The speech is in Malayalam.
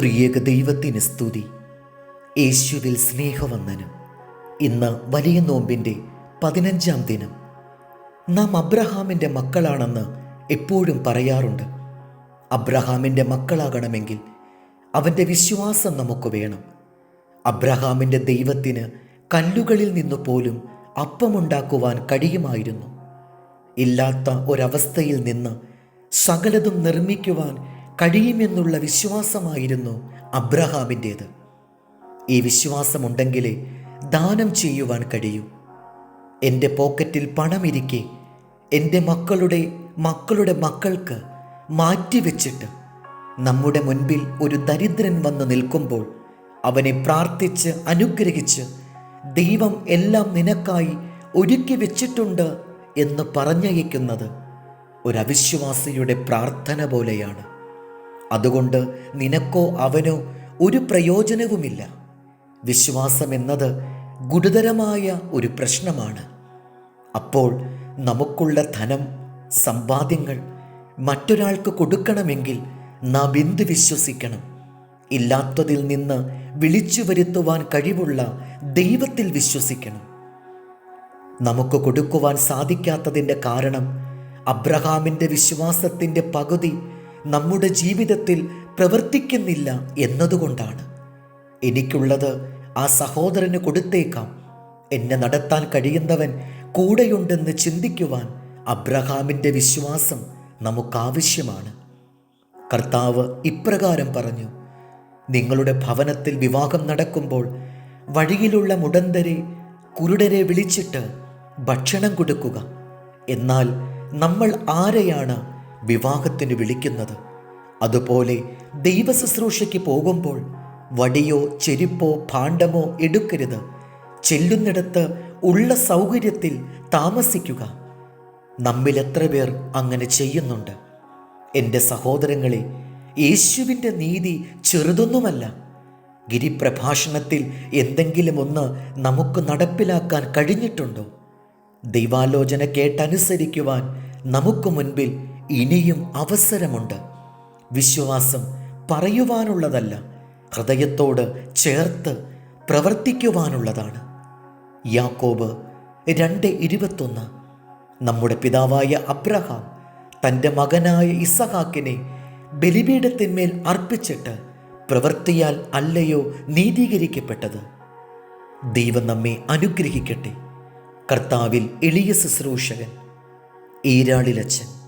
ത്രിയേക ദൈവത്തിന് സ്തുതി. യേശുവിൽ സ്നേഹവന്ദനം. ഇന്ന് വലിയ നോമ്പിന്റെ പതിനഞ്ചാം ദിനം. നാം അബ്രഹാമിന്റെ മക്കളാണെന്ന് എപ്പോഴും പറയാറുണ്ട്. അബ്രഹാമിന്റെ മക്കളാകണമെങ്കിൽ അവന്റെ വിശ്വാസം നമുക്ക് വേണം. അബ്രഹാമിന്റെ ദൈവത്തിന് കല്ലുകളിൽ നിന്നു പോലും അപ്പമുണ്ടാക്കുവാൻ കഴിയുമായിരുന്നു. ഇല്ലാത്ത ഒരവസ്ഥയിൽ നിന്ന് സകലതും നിർമ്മിക്കുവാൻ കഴിയുമെന്നുള്ള വിശ്വാസമായിരുന്നു അബ്രഹാമിന്റേത്. ഈ വിശ്വാസമുണ്ടെങ്കിലേ ദാനം ചെയ്യുവാൻ കഴിയൂ. എന്റെ പോക്കറ്റിൽ പണമിരിക്കെ എന്റെ മക്കളുടെ മക്കളുടെ മക്കൾക്ക് മാറ്റിവെച്ചിട്ട് നമ്മുടെ മുൻപിൽ ഒരു ദരിദ്രൻ വന്ന് നിൽക്കുമ്പോൾ അവനെ പ്രാർത്ഥിച്ച് അനുഗ്രഹിച്ച് ദൈവം എല്ലാം നിനക്കായി ഒരുക്കി വെച്ചിട്ടുണ്ട് എന്ന് പറഞ്ഞയക്കുന്നത് ഒരവിശ്വാസിയുടെ പ്രാർത്ഥന പോലെയാണ്. അതുകൊണ്ട് നിനക്കോ അവനോ ഒരു പ്രയോജനവുമില്ല. വിശ്വാസം എന്നത് ഗുരുതരമായ ഒരു പ്രശ്നമാണ്. അപ്പോൾ നമുക്കുള്ള ധനം സമ്പാദ്യങ്ങൾ മറ്റൊരാൾക്ക് കൊടുക്കണമെങ്കിൽ നാം എന്ത് വിശ്വസിക്കണം? ഇല്ലാത്തതിൽ നിന്ന് വിളിച്ചു വരുത്തുവാൻ കഴിവുള്ള ദൈവത്തിൽ വിശ്വസിക്കണം. നമുക്ക് കൊടുക്കുവാൻ സാധിക്കാത്തതിന്റെ കാരണം അബ്രഹാമിന്റെ വിശ്വാസത്തിന്റെ പകുതി നമ്മുടെ ജീവിതത്തിൽ പ്രവർത്തിക്കുന്നില്ല എന്നതുകൊണ്ടാണ്. എനിക്കുള്ളത് ആ സഹോദരന് കൊടുത്തേക്കാം. എന്നെ നടത്താൻ കഴിയുന്നവൻ കൂടെയുണ്ടെന്ന് ചിന്തിക്കുവാൻ അബ്രഹാമിന്റെ വിശ്വാസം നമുക്കാവശ്യമാണ്. കർത്താവ് ഇപ്രകാരം പറഞ്ഞു നിങ്ങളുടെ ഭവനത്തിൽ വിവാഹം നടക്കുമ്പോൾ വഴിയിലുള്ള മുടന്തരെ കുരുടരെ വിളിച്ചിട്ട് ഭക്ഷണം കൊടുക്കുക. എന്നാൽ നമ്മൾ ആരെയാണ് വിവാഹത്തിന് വിളിക്കുന്നത്. അതുപോലെ ദൈവശുശ്രൂഷയ്ക്ക് പോകുമ്പോൾ വടിയോ ചെരുപ്പോ ഭാണ്ഡമോ എടുക്കരുത്. ചെല്ലുന്നിടത്ത് ഉള്ള സൗകര്യത്തിൽ താമസിക്കുക. നമ്മിൽ എത്ര പേർ അങ്ങനെ ചെയ്യുന്നുണ്ട്? എന്റെ സഹോദരങ്ങളെ യേശുവിന്റെ നീതി ചെറുതൊന്നുമല്ല. ഗിരിപ്രഭാഷണത്തിൽ എന്തെങ്കിലും ഒന്ന് നമുക്ക് നടപ്പിലാക്കാൻ കഴിഞ്ഞിട്ടുണ്ടോ? ദൈവാലോചന കേട്ടനുസരിക്കുവാൻ നമുക്ക് മുൻപിൽ ഇനിയും അവസരമുണ്ട്. വിശ്വാസം പറയുവാനുള്ളതല്ല ഹൃദയത്തോട് ചേർത്ത് പ്രവർത്തിക്കുവാനുള്ളതാണ്. യാക്കോബ് രണ്ട് ഇരുപത്തൊന്ന്. നമ്മുടെ പിതാവായ അബ്രഹാം തന്റെ മകനായ ഇസഹാക്കിനെ ബലിപീഠത്തിന്മേൽ അർപ്പിച്ചിട്ട് പ്രവർത്തിയാൽ അല്ലയോ നീതീകരിക്കപ്പെട്ടത്. ദൈവം നമ്മെ അനുഗ്രഹിക്കട്ടെ. കർത്താവിൽ എളിയ ശുശ്രൂഷകൻ ഈരാളിലച്ചൻ